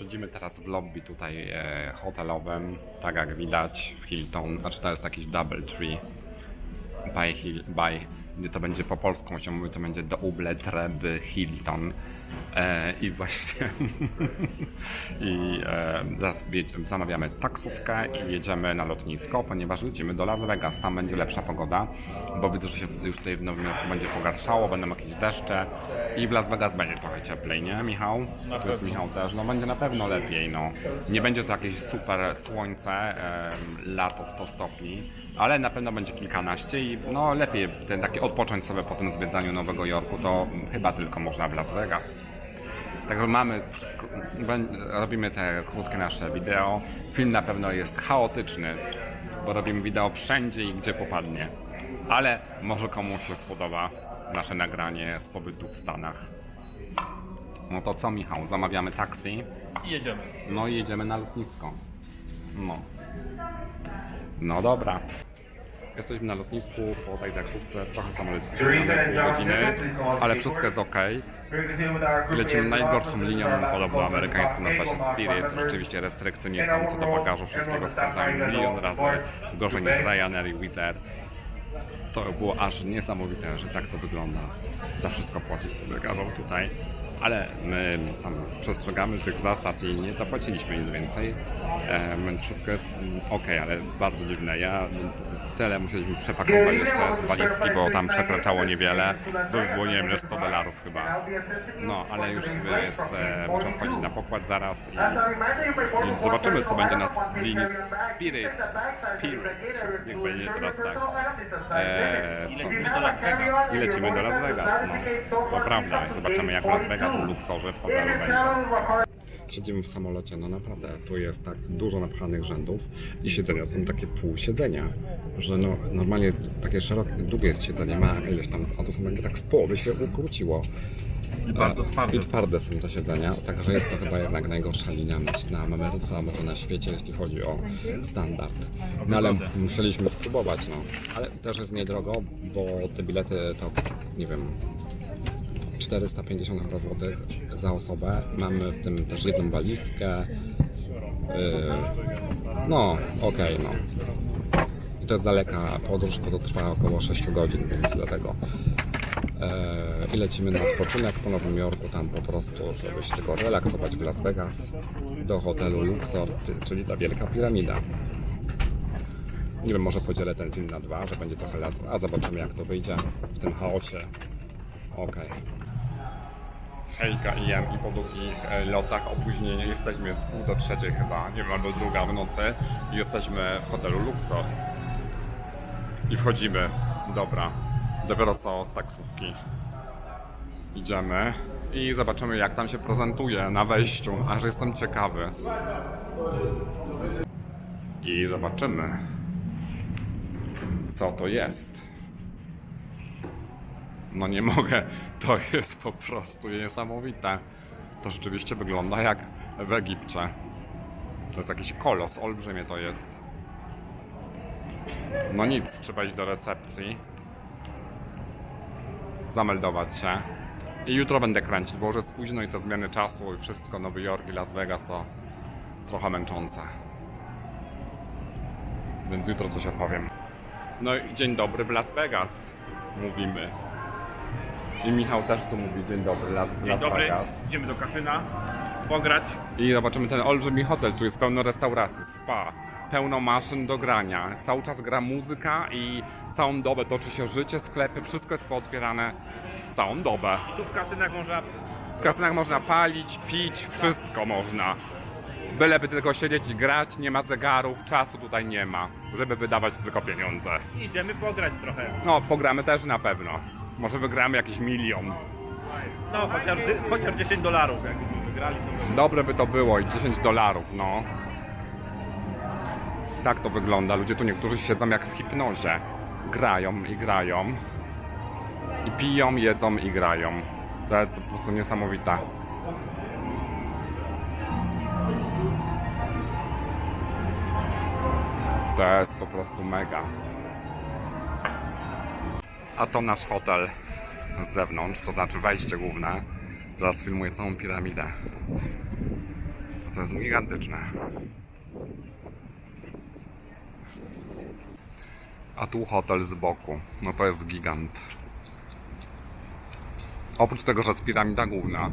Siedzimy teraz w lobby tutaj e, hotelowym, tak jak widać w Hilton, znaczy to jest jakiś double tree by, Hil, by to będzie po polsku się mówi, to będzie double treby Hilton. E, I właśnie. I e, zaraz zamawiamy taksówkę i jedziemy na lotnisko, ponieważ lecimy do Las Vegas, tam będzie lepsza pogoda, bo widzę, że się już tutaj w Nowym Jorku będzie pogarszało, będą jakieś deszcze i w Las Vegas będzie trochę cieplej, nie Michał? to jest Michał też, no będzie na pewno lepiej, no. Nie będzie to jakieś super słońce, e, lato 100 stopni, ale na pewno będzie kilkanaście i no lepiej ten taki odpocząć sobie po tym zwiedzaniu Nowego Jorku, to chyba tylko można w Las Vegas. Także mamy, robimy te krótkie nasze wideo. Film na pewno jest chaotyczny, bo robimy wideo wszędzie i gdzie popadnie. Ale może komuś się spodoba nasze nagranie z pobytu w Stanach. No to co Michał, zamawiamy taksi, I jedziemy. no i jedziemy na lotnisko. No. No dobra. Jesteśmy na lotnisku po tej taksówce, trochę samolot spóźniony, pół godziny, ale wszystko jest ok. Lecimy najgorszą linią, podobno amerykańską, nazywa się Spirit. Rzeczywiście restrykcje nie są co do bagażu, wszystkiego sprawdzają milion razy gorzej niż Ryanair i Wizz Air. To było aż niesamowite, że tak to wygląda. Za wszystko płacić sobie każą tutaj. Ale my tam przestrzegamy tych zasad i nie zapłaciliśmy nic więcej, e, więc wszystko jest ok, ale bardzo dziwne. Ja mm, tyle musieliśmy przepakować jeszcze z walizki, bo tam przekraczało niewiele. By było, nie wiem, ile 100 dolarów chyba. No, ale już jest, e, muszę wchodzić na pokład zaraz i, i zobaczymy, co będzie na w linii Spirit. Spirit, niech będzie teraz tak. E, co? Lecimy do Las Vegas. I lecimy do Las Vegas, no. To prawda. Zobaczymy jak Las Vegas w Luxorze w hotelu będzie. Siedzimy w samolocie, no naprawdę, tu jest tak dużo napchanych rzędów i siedzenia są takie pół siedzenia, że no normalnie takie szerokie, długie jest siedzenie, ma ileś tam, a tu są takie tak w połowie się ukróciło. I bardzo twarde. I twarde są te siedzenia, także jest to chyba jednak najgorsza linia na Ameryce, a może na świecie, jeśli chodzi o standard. No ale musieliśmy spróbować, no. Ale też jest niedrogo, bo te bilety to, nie wiem, 450 chyba złotych za osobę. Mamy w tym też jedną walizkę. Yy, no, okej, no. I to jest daleka podróż, bo to trwa około 6 godzin, więc dlatego. Yy, I lecimy na odpoczynek po Nowym Jorku, tam po prostu, żeby się tylko relaksować w Las Vegas, do hotelu Luxor, czyli ta wielka piramida. Nie wiem, może podzielę ten film na dwa, że będzie trochę las, a zobaczymy jak to wyjdzie w tym chaosie. Okej. Hejka i i po długich e, lotach opóźnienie jesteśmy z pół do trzeciej chyba, nie wiem, albo druga w nocy i jesteśmy w hotelu Luxor. I wchodzimy, dobra, dopiero co z taksówki. Idziemy i zobaczymy jak tam się prezentuje na wejściu, aż jestem ciekawy. I zobaczymy, co to jest. No nie mogę, to jest po prostu niesamowite. To rzeczywiście wygląda jak w Egipcie. To jest jakiś kolos, olbrzymie to jest. No nic, trzeba iść do recepcji. Zameldować się. I jutro będę kręcić, bo już jest późno i te zmiany czasu i wszystko, Nowy Jork i Las Vegas to trochę męczące. Więc jutro coś opowiem. No i dzień dobry w Las Vegas, mówimy. I Michał też tu mówi dzień dobry Las, Dzień Las dobry. Vegas. Idziemy do kasyna. Pograć. I zobaczymy ten olbrzymi hotel, tu jest pełno restauracji, spa, pełno maszyn do grania. Cały czas gra muzyka i całą dobę toczy się życie, sklepy, wszystko jest pootwierane całą dobę. Tu w kasynach można... W kasynach można palić, pić, wszystko można. Byleby tylko siedzieć i grać, nie ma zegarów, czasu tutaj nie ma, żeby wydawać tylko pieniądze. Idziemy pograć trochę. No, pogramy też na pewno. Może wygramy jakiś milion. No, chociaż, chociaż 10 dolarów. Jakbyśmy wygrali, to by... Dobre by to było i 10 dolarów, no. Tak to wygląda. Ludzie tu niektórzy siedzą jak w hipnozie. Grają i grają. I piją, jedzą i grają. To jest po prostu niesamowite. To jest po prostu mega. A to nasz hotel z zewnątrz, to znaczy wejście główne. Zaraz filmuję całą piramidę. To jest gigantyczne. A tu hotel z boku. No to jest gigant. Oprócz tego, że jest piramida główna,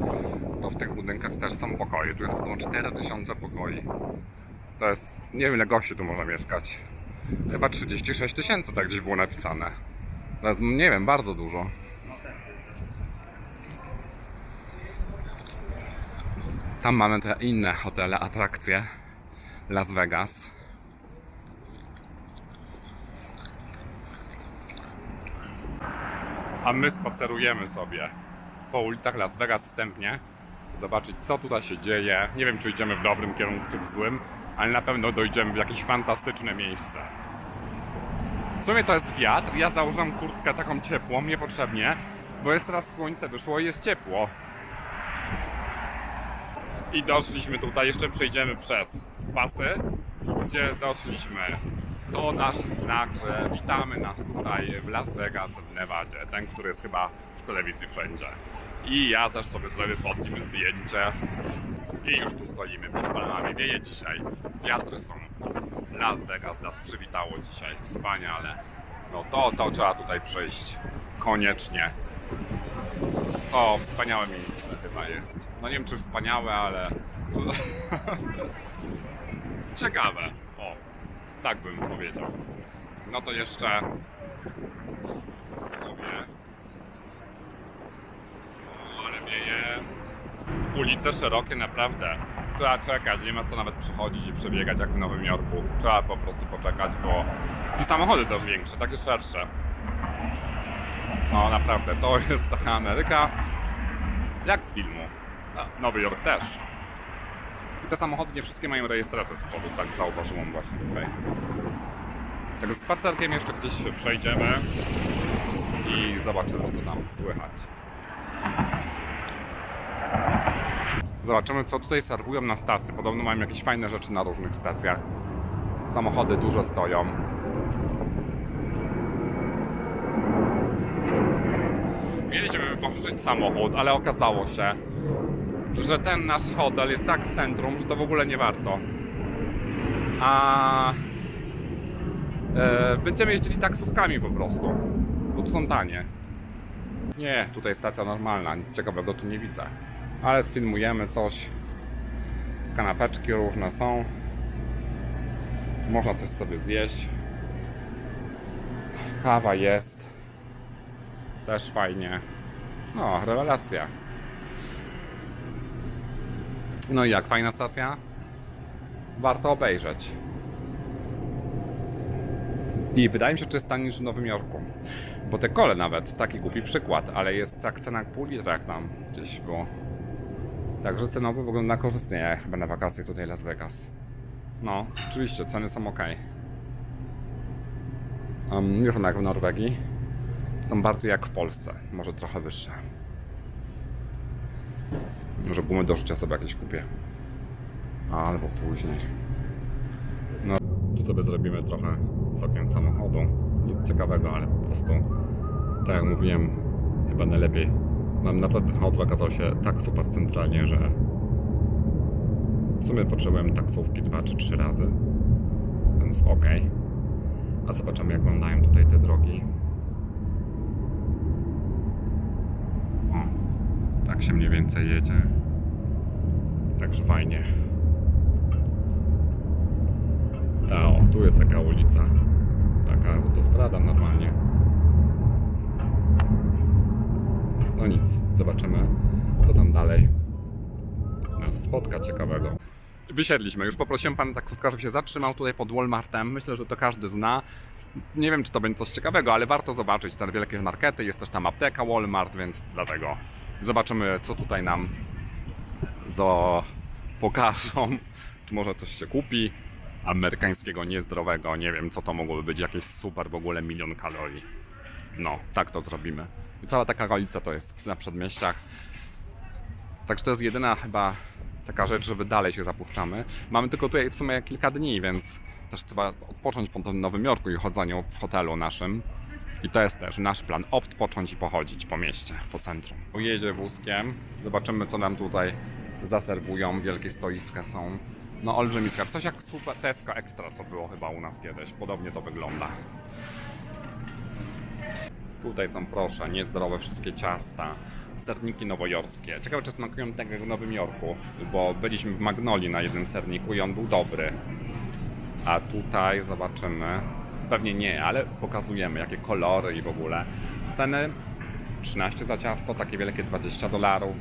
to w tych budynkach też są pokoje. Tu jest ponad 4000 pokoi. To jest, nie wiem ile gości tu można mieszkać. Chyba 36 tysięcy tak gdzieś było napisane. Jest, nie wiem, bardzo dużo. Tam mamy te inne hotele, atrakcje. Las Vegas. A my spacerujemy sobie po ulicach Las Vegas wstępnie. Zobaczyć co tutaj się dzieje. Nie wiem czy idziemy w dobrym kierunku czy w złym, ale na pewno dojdziemy w jakieś fantastyczne miejsce. Sumie to jest wiatr. Ja założam kurtkę taką ciepłą, niepotrzebnie, bo jest teraz słońce wyszło i jest ciepło. I doszliśmy tutaj, jeszcze przejdziemy przez pasy, gdzie doszliśmy. To nasz znak, że witamy nas tutaj w Las Vegas w Nevadzie. Ten, który jest chyba w telewizji wszędzie. I ja też sobie zrobię pod nim zdjęcie. I już tu stoimy pod palmami. Wieje dzisiaj. Wiatry są. Las Vegas nas przywitało dzisiaj. Wspaniale. No to, to trzeba tutaj przyjść. Koniecznie. O, wspaniałe miejsce chyba jest. No nie wiem czy wspaniałe, ale ciekawe. O, tak bym powiedział. No to jeszcze sobie. O, ale wieje. Ulice szerokie naprawdę. Trzeba czekać, nie ma co nawet przychodzić i przebiegać jak w Nowym Jorku. Trzeba po prostu poczekać, bo i samochody też większe, takie szersze. No naprawdę, to jest taka Ameryka jak z filmu. A, Nowy Jork też. I te samochody nie wszystkie mają rejestrację z przodu, tak zauważyłem właśnie tutaj. Także spacerkiem jeszcze gdzieś przejdziemy i zobaczymy co tam słychać. Zobaczymy co tutaj serwują na stacji. Podobno mają jakieś fajne rzeczy na różnych stacjach. Samochody dużo stoją. Mieliśmy wypożyczyć samochód, ale okazało się, że ten nasz hotel jest tak w centrum, że to w ogóle nie warto. A e, będziemy jeździli taksówkami po prostu, bo tu są tanie. Nie, tutaj stacja normalna, nic ciekawego tu nie widzę. Ale sfilmujemy coś. Kanapeczki różne są. Można coś sobie zjeść. Kawa jest. Też fajnie. No, rewelacja. No i jak, fajna stacja? Warto obejrzeć. I wydaje mi się, że jest taniej niż w Nowym Jorku. Bo te kole nawet, taki głupi przykład, ale jest tak cena jak pół litra jak tam gdzieś było. Także cenowo wygląda korzystnie chyba na wakacje tutaj Las Vegas. No, oczywiście, ceny są ok. Um, nie są jak w Norwegii. Są bardziej jak w Polsce, może trochę wyższe. Może gumy do rzucia sobie jakieś kupię. Albo później. No, tu sobie zrobimy trochę z okien samochodu. Nic ciekawego, ale po prostu, tak jak mówiłem, chyba najlepiej. Mam naprawdę ten hotel okazał się tak super centralnie, że w sumie potrzebowałem taksówki dwa czy trzy razy, więc ok. A zobaczymy jak wyglądają tutaj te drogi. O, tak się mniej więcej jedzie. Także fajnie. Ta, o, tu jest taka ulica. Taka autostrada normalnie. No nic, zobaczymy co tam dalej nas spotka ciekawego. Wysiedliśmy, już poprosiłem pana taksówkarza, żeby się zatrzymał tutaj pod Walmartem. Myślę, że to każdy zna. Nie wiem, czy to będzie coś ciekawego, ale warto zobaczyć te wielkie markety. Jest też tam apteka Walmart, więc dlatego zobaczymy, co tutaj nam zo pokażą. Czy może coś się kupi amerykańskiego, niezdrowego. Nie wiem, co to mogłoby być. Jakieś super w ogóle milion kalorii. No, tak to zrobimy. I cała taka okolica to jest na przedmieściach. Także to jest jedyna chyba taka rzecz, żeby dalej się zapuszczamy. Mamy tylko tutaj w sumie kilka dni, więc też trzeba odpocząć po tym Nowym Jorku i chodzeniu w hotelu naszym. I to jest też nasz plan, odpocząć i pochodzić po mieście, po centrum. Jedzie wózkiem, zobaczymy co nam tutaj zaserwują, wielkie stoiska są. No olbrzymi skarb, coś jak super Tesco Extra, co było chyba u nas kiedyś. Podobnie to wygląda. Tutaj są, proszę, niezdrowe wszystkie ciasta. Serniki nowojorskie. Ciekawe, czy smakują tak jak w Nowym Jorku, bo byliśmy w Magnoli na jednym serniku i on był dobry. A tutaj zobaczymy. Pewnie nie, ale pokazujemy jakie kolory i w ogóle. Ceny 13 za ciasto, takie wielkie 20 dolarów.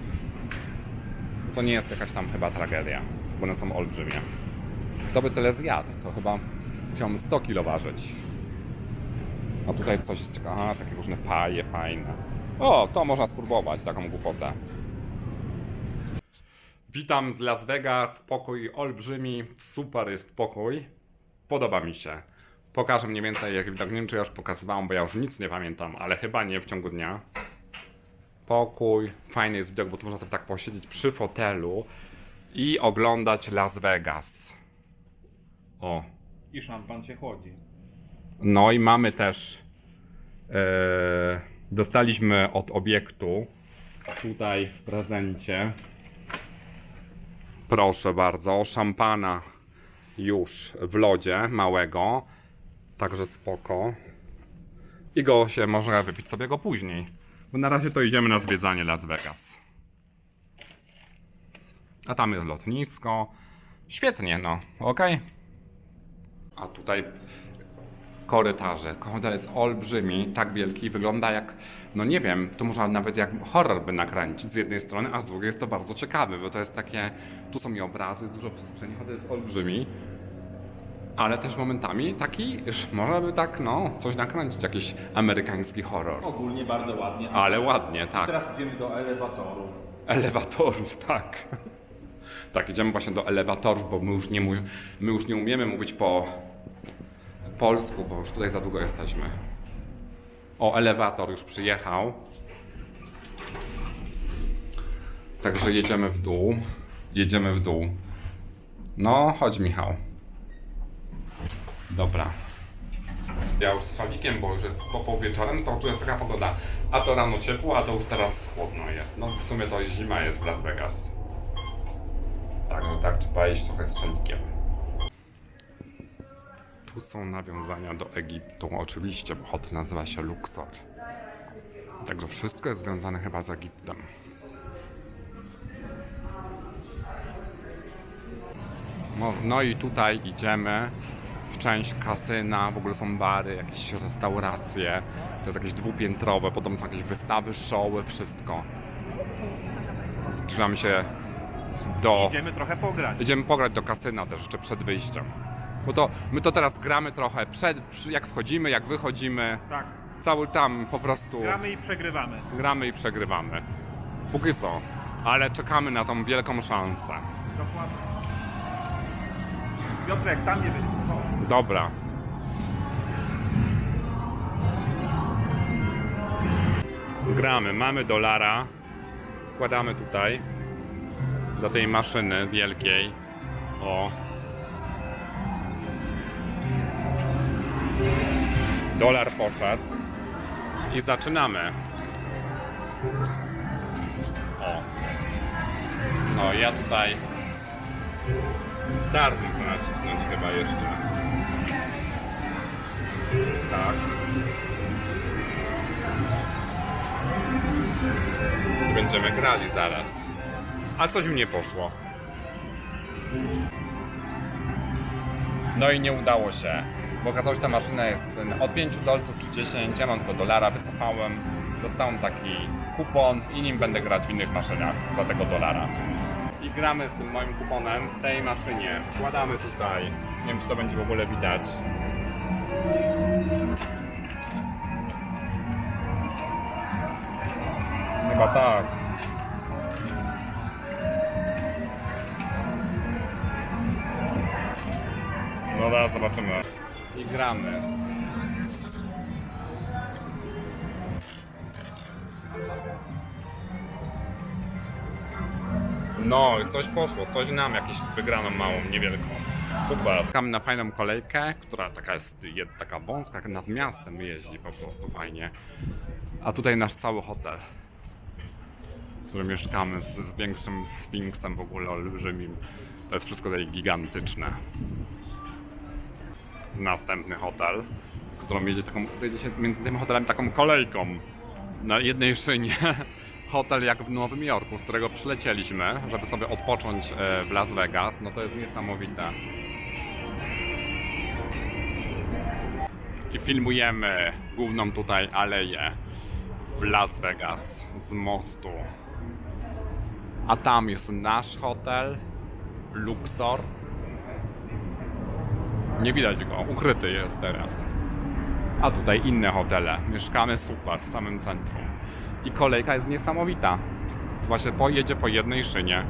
To nie jest jakaś tam chyba tragedia, bo one są olbrzymie. Kto by tyle zjadł, to chyba chciałbym 100 kilo ważyć. A tutaj coś jest ciekawe, aha, takie różne paje fajne. O, to można spróbować, taką głupotę. Witam z Las Vegas, pokój olbrzymi, super jest pokój. Podoba mi się. Pokażę mniej więcej, jak widok, nie wiem czy ja już pokazywałem, bo ja już nic nie pamiętam, ale chyba nie w ciągu dnia. Pokój, fajny jest widok, bo tu można sobie tak posiedzieć przy fotelu i oglądać Las Vegas. O, I szampan się chłodzi. No i mamy też. e, dostaliśmy od obiektu tutaj w prezencie. Proszę bardzo, szampana już w lodzie małego. Także spoko. I go się można wypić sobie go później. Bo na razie to idziemy na zwiedzanie Las Vegas. A tam jest lotnisko. Świetnie, no, ok. A tutaj korytarze. Korytarz jest olbrzymi, tak wielki, wygląda jak, no nie wiem, to można nawet jak horror by nakręcić z jednej strony, a z drugiej jest to bardzo ciekawe, bo to jest takie, tu są i obrazy, jest dużo przestrzeni, choć jest olbrzymi, ale też momentami taki, można by tak, no, coś nakręcić, jakiś amerykański horror. Ogólnie bardzo ładnie. Ale ładnie, tak. Teraz idziemy do elewatorów. Elewatorów, tak. Tak, idziemy właśnie do elewatorów, bo my już nie, my już nie umiemy mówić po polsku, bo już tutaj za długo jesteśmy. O, elewator już przyjechał. Także jedziemy w dół. Jedziemy w dół. No, chodź Michał. Dobra. Ja już z szalikiem, bo już jest po pół wieczorem, to tu jest taka pogoda. A to rano ciepło, a to już teraz chłodno jest. No w sumie to zima jest w Las Vegas. Tak, no tak, trzeba iść trochę z szalikiem. Tu są nawiązania do Egiptu, oczywiście, bo hotel nazywa się Luxor. Także wszystko jest związane chyba z Egiptem. No, no i tutaj idziemy w część kasyna, w ogóle są bary, jakieś restauracje, to jest jakieś dwupiętrowe, potem są jakieś wystawy, showy, wszystko. Zbliżamy się do... Idziemy trochę pograć. Idziemy pograć do kasyna też jeszcze przed wyjściem. Bo to my to teraz gramy trochę przed, przy- jak wchodzimy, jak wychodzimy, Tak. cały tam po prostu Gramy i przegrywamy. gramy i przegrywamy. Póki co, ale czekamy na tą wielką szansę. Dokładnie. Piotrek, tam nie będzie. O, Dobra. Gramy, mamy dolara. Wkładamy tutaj do tej maszyny wielkiej. O. Dolar poszedł. I zaczynamy. O. No ja tutaj Start muszę nacisnąć chyba jeszcze. Tak. Będziemy grali zaraz. A coś mi nie poszło. No i nie udało się. Bo okazało się, że ta maszyna jest od 5 dolców czy 10, ja mam tylko dolara, wycofałem. Dostałem taki kupon i nim będę grać w innych maszynach za tego dolara. I gramy z tym moim kuponem w tej maszynie. Wkładamy tutaj. Nie wiem, czy to będzie w ogóle widać. Chyba tak. No zaraz zobaczymy. Gramy. No, coś poszło, coś nam, jakieś wygraną małą, niewielką. Super. Czekamy na fajną kolejkę, która taka jest jed, taka wąska, nad miastem jeździ po prostu fajnie. A tutaj nasz cały hotel. w którym mieszkamy z, z większym sfinksem w ogóle olbrzymim. To jest wszystko tutaj gigantyczne. Następny hotel, którą jedzie, taką, jedzie się między tymi hotelami taką kolejką na jednej szynie. Hotel jak w Nowym Jorku, z którego przylecieliśmy, żeby sobie odpocząć e, w Las Vegas. No to jest niesamowite. I filmujemy główną tutaj aleję w Las Vegas z mostu. A tam jest nasz hotel, Luxor. Nie widać go, ukryty jest teraz. A tutaj inne hotele. Mieszkamy super w samym centrum. I kolejka jest niesamowita. Właśnie pojedzie po jednej szynie.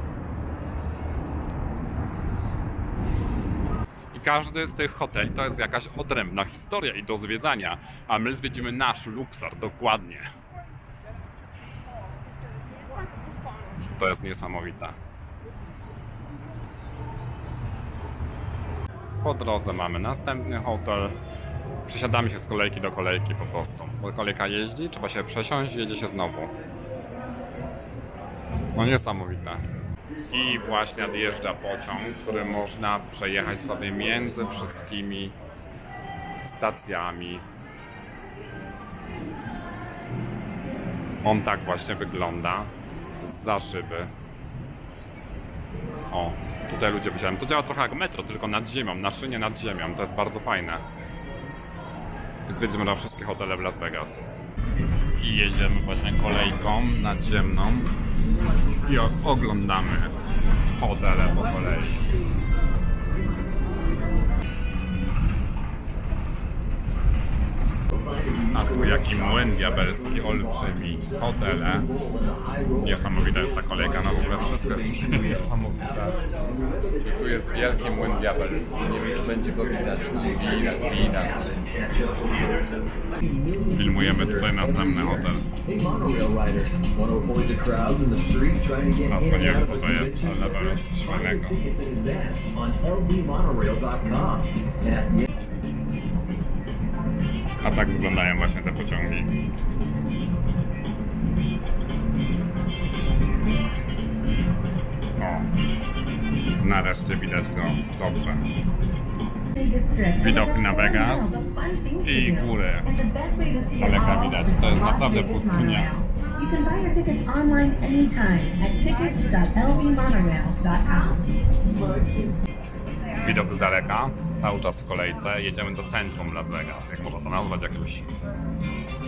I każdy z tych hoteli to jest jakaś odrębna historia i do zwiedzania. A my zwiedzimy nasz Luxor dokładnie. To jest niesamowite. Po drodze mamy następny hotel. Przesiadamy się z kolejki do kolejki po prostu. Bo kolejka jeździ, trzeba się przesiąść, jedzie się znowu. No niesamowite. I właśnie nadjeżdża pociąg, który można przejechać sobie między wszystkimi stacjami. On tak właśnie wygląda za szyby. O, tutaj ludzie wysiadają. To działa trochę jak metro, tylko nad ziemią, na szynie nad ziemią. To jest bardzo fajne. Więc jedziemy na wszystkie hotele w Las Vegas. I jedziemy właśnie kolejką nadziemną i oglądamy hotele po kolei. A tu jaki młyn diabelski, olbrzymi, hotele. Niesamowita jest ta kolejka, no w ogóle wszystko jest niesamowite. Tu jest wielki młyn diabelski, nie wiem czy będzie go widać, no widać, widać. Filmujemy tutaj następny hotel. A to nie wiem co to jest, ale pewno coś fajnego. A tak wyglądają właśnie te pociągi. O, nareszcie widać go dobrze. Widok na Vegas i góry. Daleka widać, to jest naprawdę pustynia. You can buy your tickets online anytime at tickets.lvmonorail.com. Widok z daleka, cały czas w kolejce. Jedziemy do centrum Las Vegas, jak można to nazwać jakiegoś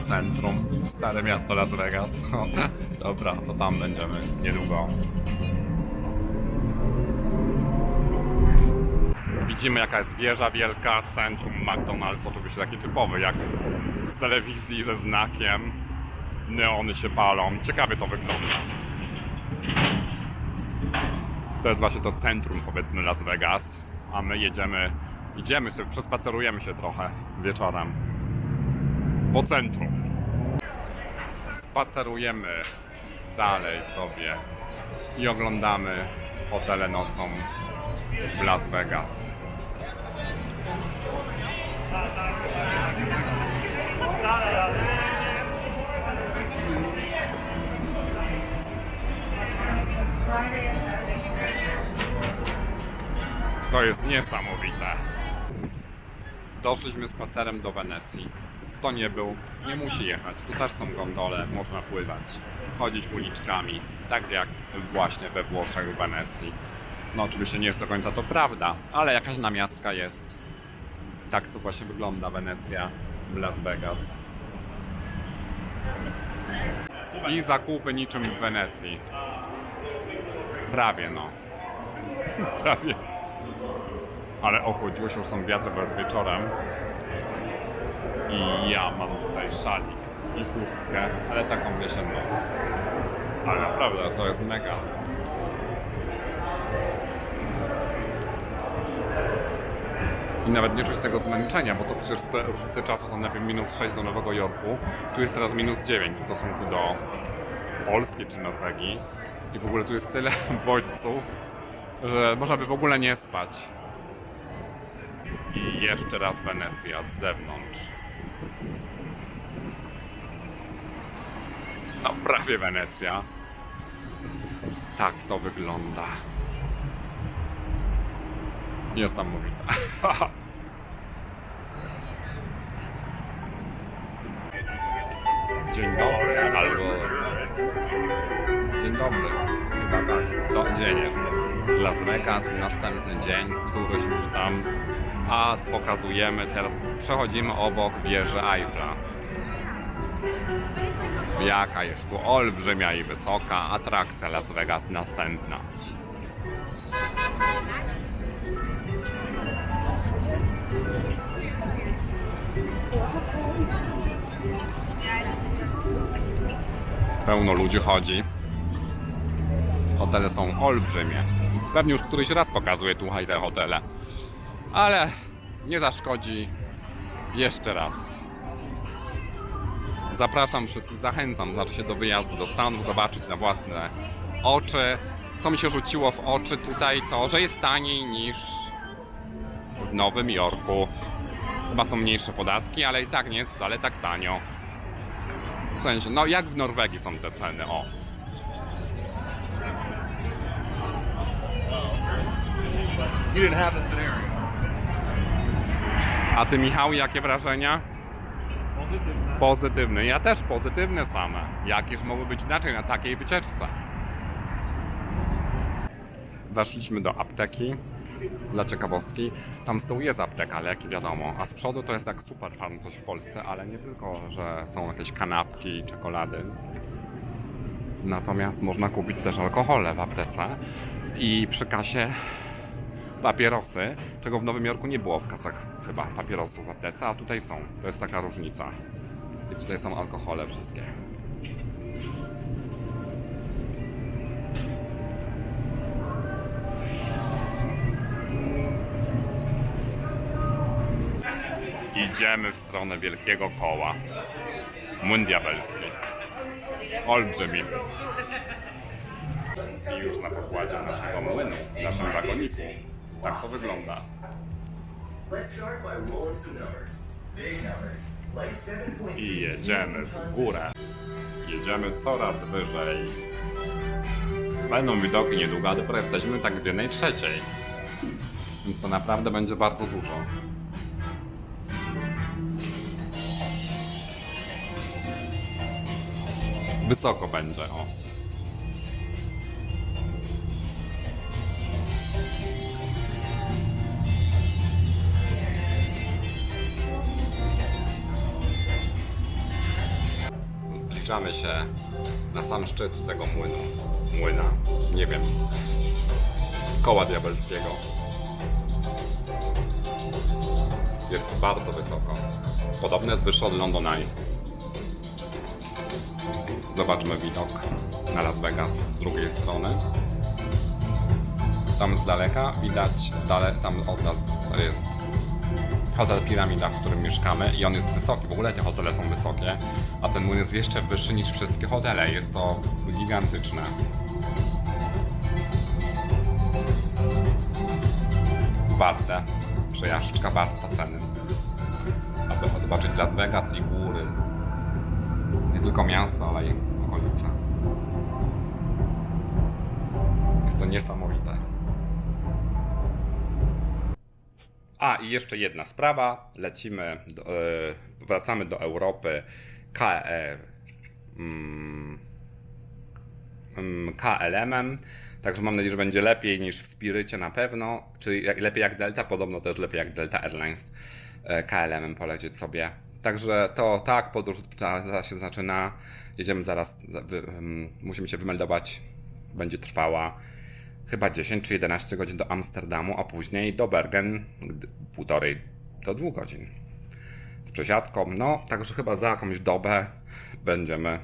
centrum, stare miasto Las Vegas. Dobra, to tam będziemy niedługo. Widzimy jaka jest wieża wielka, centrum McDonald's, oczywiście taki typowy, jak z telewizji ze znakiem. Neony się palą, ciekawie to wygląda. To jest właśnie to centrum, powiedzmy, Las Vegas. A my jedziemy, idziemy sobie, przespacerujemy się trochę wieczorem po centrum. Spacerujemy dalej sobie i oglądamy hotele nocą w Las Vegas. To jest niesamowite. Doszliśmy spacerem do Wenecji. Kto nie był, nie musi jechać. Tu też są gondole, można pływać, chodzić uliczkami, tak jak właśnie we Włoszech, w Wenecji. No oczywiście nie jest do końca to prawda, ale jakaś namiastka jest. Tak to właśnie wygląda Wenecja w Las Vegas. I zakupy niczym w Wenecji. Prawie no. Prawie. Ale ochłodziło się, już są wiatry, jest wieczorem. I ja mam tutaj szalik i kurtkę, ale taką jesienną. Ale naprawdę, to jest mega. I nawet nie czuć tego zmęczenia, bo to przecież te różnice czasu są najpierw minus 6 do Nowego Jorku. Tu jest teraz minus 9 w stosunku do Polski czy Norwegii. I w ogóle tu jest tyle bodźców, że można by w ogóle nie spać. I jeszcze raz Wenecja z zewnątrz. No prawie Wenecja. Tak to wygląda. Niesamowite. Dzień dobry, albo... Dzień dobry. To dzień jest. Z Las Vegas, następny dzień, któryś już tam. A pokazujemy teraz, przechodzimy obok wieży Eiffla. Jaka jest tu olbrzymia i wysoka atrakcja Las Vegas następna. Pełno ludzi chodzi. Hotele są olbrzymie. Pewnie już któryś raz pokazuję tutaj te hotele. Ale nie zaszkodzi jeszcze raz. Zapraszam wszystkich, zachęcam, znaczy się do wyjazdu do Stanów, zobaczyć na własne oczy. Co mi się rzuciło w oczy tutaj, to że jest taniej niż w Nowym Jorku. Chyba są mniejsze podatki, ale i tak nie jest wcale tak tanio. W sensie, no jak w Norwegii są te ceny, o. You didn't have the scenario. A ty Michał, jakie wrażenia? Pozytywne. Ja też pozytywne same. Jakież mogły być inaczej na takiej wycieczce? Weszliśmy do apteki. Dla ciekawostki, tam z tyłu jest apteka, ale jak wiadomo, a z przodu to jest jak super farm coś w Polsce, ale nie tylko, że są jakieś kanapki, czekolady. Natomiast można kupić też alkohole w aptece i przy kasie papierosy, czego w Nowym Jorku nie było w kasach chyba papierosów w aptece, a tutaj są. To jest taka różnica. I tutaj są alkohole wszystkie. Idziemy w stronę wielkiego koła. Młyn diabelski. Olbrzymi. I już na pokładzie naszego młynu, naszym wagoniku. Tak to wygląda. Let's start by rolling some numbers. Big numbers, like 7.3 I jedziemy w górę. Jedziemy coraz wyżej. Będą widoki niedługo, a dopiero jesteśmy tak w jednej trzeciej. Więc to naprawdę będzie bardzo dużo. Wysoko będzie, o. Zbliżamy się na sam szczyt tego młynu. Młyna. Nie wiem. Koła diabelskiego. Jest bardzo wysoko. Podobne jest wyższe od London. Zobaczmy widok na Las Vegas z drugiej strony. Tam z daleka widać, dale, tam od nas jest hotel Piramida, w którym mieszkamy i on jest wysoki. W ogóle te hotele są wysokie, a ten młyn jest jeszcze wyższy niż wszystkie hotele. Jest to gigantyczne. Warte. Przejażdżka warta ceny. Aby zobaczyć Las Vegas i góry. Nie tylko miasto, ale i okolice. Jest to niesamowite. A i jeszcze jedna sprawa. Lecimy, do, e, wracamy do Europy KE, mm, mm, KLM-em. Także mam nadzieję, że będzie lepiej niż w Spirycie na pewno. Czy jak, lepiej jak Delta, podobno też lepiej jak Delta Airlines. E, KLM-em polecieć sobie. Także to tak, podróż zaraz się zaczyna. Jedziemy zaraz, za- wy, mm, musimy się wymeldować. Będzie trwała chyba 10 czy 11 godzin do Amsterdamu, a później do Bergen półtorej do dwóch godzin. Z przesiadką, no, także chyba za jakąś dobę będziemy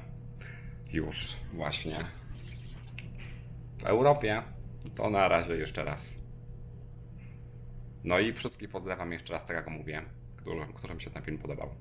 już właśnie w Europie. To na razie jeszcze raz. No i wszystkich pozdrawiam jeszcze raz, tak jak mówiłem, którym, którym się ten film podobał.